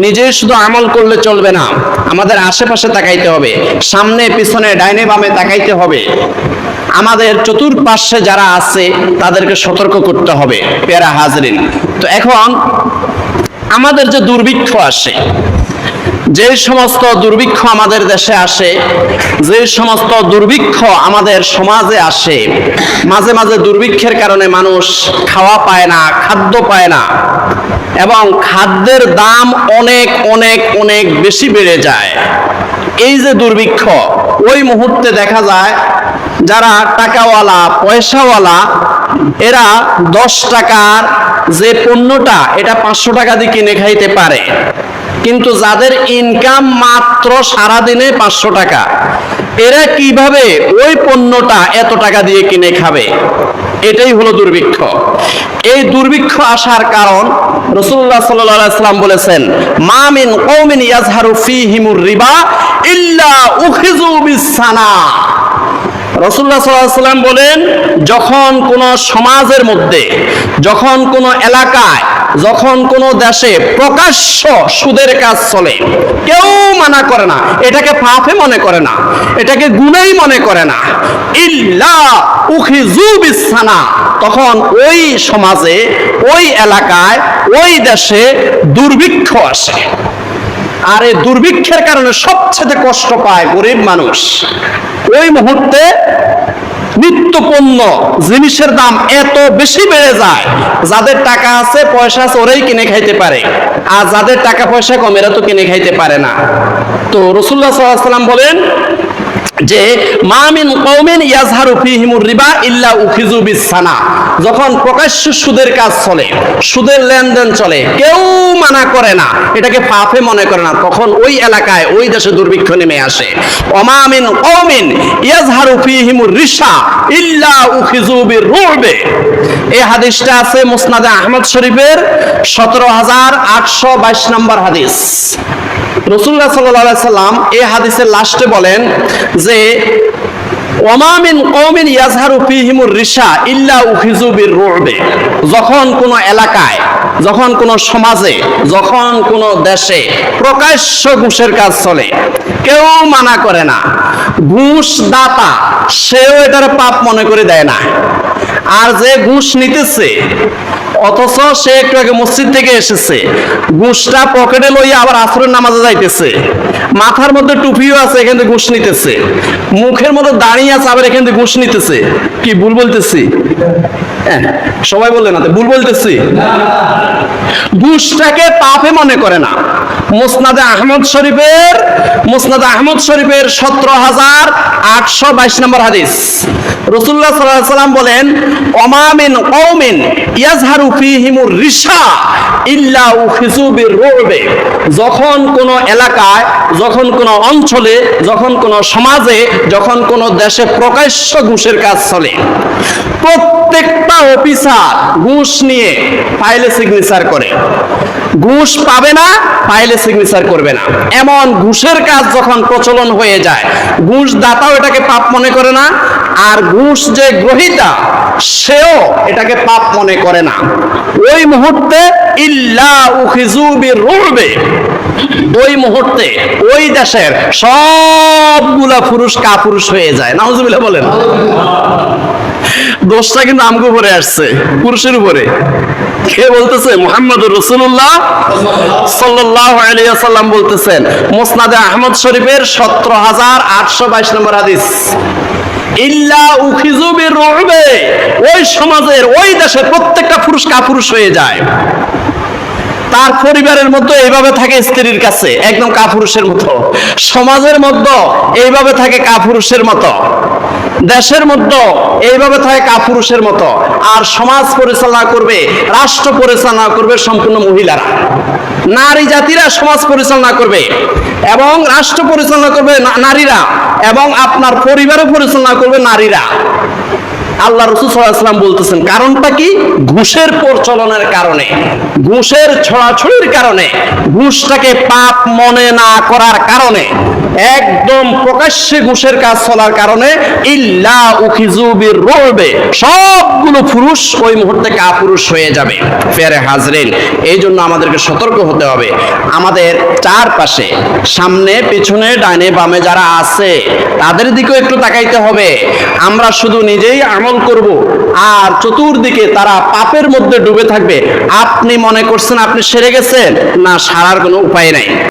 নিজে শুধু আমল করলে চলবে না, আমাদের আশেপাশে তাকাইতে হবে, সামনে, পিছনে, ডাইনে, বামে তাকাইতে হবে। আমাদের চতুর্পাশ্বে যারা আছে, তাদেরকে সতর্ক করতে হবে পেরা হাজরিন। তো এখন আমাদের যে দুর্ভিক্ষ আসে যে সমস্ত দুর্ভিক্ষ আমাদের দেশে আসে, যে সমস্ত দুর্ভিক্ষ আমাদের সমাজে আসে, মাঝে মাঝে দুর্ভিক্ষের কারণে মানুষ খাওয়া পায় না, খাদ্য পায় না, এবং খাদ্যের দাম অনেক অনেক অনেক বেশি বেড়ে যায়। এই যে দুর্ভিক্ষ, ওই মুহূর্তে দেখা যায় যারা টাকাওয়ালা, পয়সাওয়ালা, এরা দশ টাকার যে পণ্যটা, এটা পাঁচশো টাকা দিয়ে কিনে খাইতে পারে। কিন্তু যাদের ইনকাম মাত্র সারাদিনে পাঁচশো টাকা, এরা কীভাবে ওই পণ্যটা এত টাকা দিয়ে কিনে খাবে? এটাই হলো দুর্ভিক্ষ। এই দুর্ভিক্ষ আসার কারণ রসুল্লাহ সাল্লাম বলেছেন মামিন কৌমিন ইয়াজহারু ফিহিমুর রিবা ইল্লা উখিজু বিসানা রসুল্লাহ সাল্লাম বলেন, যখন কোনো সমাজের মধ্যে, যখন কোনো এলাকায় যখন কোন দেশে প্রকাশ্য সুদের কাজ চলে, কেউ মানা করে না। এটাকে পাপে মনে করে না। এটাকে গুণেই মনে করে না। ইল্লা উখিজু বিসানা তখন ওই সমাজে, ওই এলাকায়, ওই দেশে দুর্ভিক্ষ আসে। আর এই দুর্ভিক্ষের কারণে সবচেয়ে কষ্ট পায় গরিব মানুষ। ওই মুহূর্তে নিত্য জিনিসের দাম এত বেশি বেড়ে যায়, যাদের টাকা আছে, পয়সা আছে, ওরাই কিনে খাইতে পারে। আর যাদের টাকা পয়সা কম, এরা তো কিনে খাইতে পারে না। তো রসুল্লাহ সাল্লাম বলেন যে মামিন কৌমিন ইয়াজহারু ফিহিমুর রিবা ইল্লা উখিজু বিসানা যখন প্রকাশ্য সুদের কাজ চলে, সুদের লেনদেন চলে, কেউ মানা করে না। এটাকে পাপে মনে করে না। তখন ওই এলাকায়, ওই দেশে দুর্ভিক্ষ নেমে আসে। অমামিন কৌমিন ইয়াজহারু ফিহিমুর রিশা ইল্লা উখিজু বিরুবে এই হাদিসটা আছে মুসনাদে আহমদ শরীফের সতেরো হাজার আটশো বাইশ নম্বর হাদিস। রসুল্লাহ সাল্লাহ সাল্লাম এই হাদিসের লাস্টে বলেন যে ওমামিন কৌমিন ইয়াজহারু ফিহিমুর রিসা ইল্লা উখিজু বির রুবে যখন কোনো এলাকায়, যখন কোনো সমাজে, যখন কোনো দেশে প্রকাশ্য ঘুষের কাজ চলে, কেউ মানা করে না। ঘুষ দাতা সেও এটার পাপ মনে করে দেয় না। আর যে ঘুষ নিতেছে অথচ সে একটু আগে মসজিদ থেকে এসেছে। ঘুষটা পকেটে লইয়া আবার আসরের নামাজে যাইতেছে। মাথার মধ্যে টুপিও আছে এখান থেকে ঘুষ নিতেছে। মুখের মধ্যে দাঁড়িয়ে আছে আবার এখান থেকে ঘুষ নিতেছে। কি ভুল বলতেছি? হ্যাঁ, সবাই বললে না ভুল বলতেছি? ঘুষটাকে পাপে মনে করে না। মুসনাদে আহমদ শরীফের, মুসনাদে আহমদ শরীফের সতেরো হাজার আটশো বাইশ নম্বর হাদিস। রসুল্লাহ সাল্লাহ সাল্লাম বলেন অমামিন কৌমিন ইয়াজহারু ফিহিমুর রিশা ইল্লা উখিজু বিরুবে যখন কোন এলাকায়, যখন কোন অঞ্চলে, যখন কোন সমাজে, যখন কোন দেশে প্রকাশ্য ঘুষের কাজ চলে, প্রত্যেকটা অফিসার ঘুষ নিয়ে ফাইলে সিগনেচার করে। ঘুষ পাবে না ফাইলে সিগনেচার করবে না। এমন ঘুষের কাজ যখন প্রচলন হয়ে যায় ঘুষ দাতাও এটাকে পাপ মনে করে না, আর ঘুষ যে গ্রহিতা, সেও এটাকে পাপ মনে করে না। ওই মুহূর্তে, ইল্লা উখিজু বিরুবে ওই মুহূর্তে, ওই দেশের সবগুলা পুরুষ কাপুরুষ হয়ে যায়। নাউজুবিল্লাহ বলেন। দোষটা কিন্তু আমগো উপরে আসছে, পুরুষের উপরে। কে বলতেছে? মোহাম্মদ রসুল্লাহ সাল্লাহ আলিয়াল্লাম বলতেছেন, মোসনাদে আহমদ শরীফের সতেরো হাজার আটশো বাইশ নম্বর হাদিস, ইল্লা উখিজু বিরুবে ওই সমাজের, ওই দেশের প্রত্যেকটা পুরুষ কাপুরুষ হয়ে যায়। তার পরিবারের মধ্যে এইভাবে থাকে স্ত্রীর কাছে, একদম কাপুরুষের মতো। সমাজের মধ্যে এইভাবে থাকে কাপুরুষের মতো। দেশের মধ্যে এইভাবে থাকে কাপুরুষের মতো। আর সমাজ পরিচালনা করবে, রাষ্ট্র পরিচালনা করবে সম্পূর্ণ মহিলারা। নারী জাতিরা সমাজ পরিচালনা করবে এবং রাষ্ট্র পরিচালনা করবে নারীরা এবং আপনার পরিবারও পরিচালনা করবে নারীরা। আল্লাহ রসুল সাল্লাম বলতেছেন, কারণটা কি? ঘুষের প্রচলনের কারণে। ঘুষের ছড়াছড়ির কারণে। ঘুষটাকে পাপ মনে না করার কারণে। একদম প্রকাশ্যে ঘুষের কাজ চলার কারণে ইল্লা উখিজুবির রবে সবগুলো পুরুষ ওই মুহূর্তে কাপুরুষ হয়ে যাবে। ফেরে হাজরেন এই জন্য আমাদেরকে সতর্ক হতে হবে। আমাদের চারপাশে, সামনে, পেছনে ডাইনে বামে যারা আছে, তাদের দিকেও একটু তাকাইতে হবে। আমরা শুধু নিজেই আমল করব। আর চতুর্দিকে তারা পাপের মধ্যে ডুবে থাকবে। আপনি মনে করছেন আপনি সেরে গেছেন? না, সারার কোনো উপায় নাই।